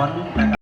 อน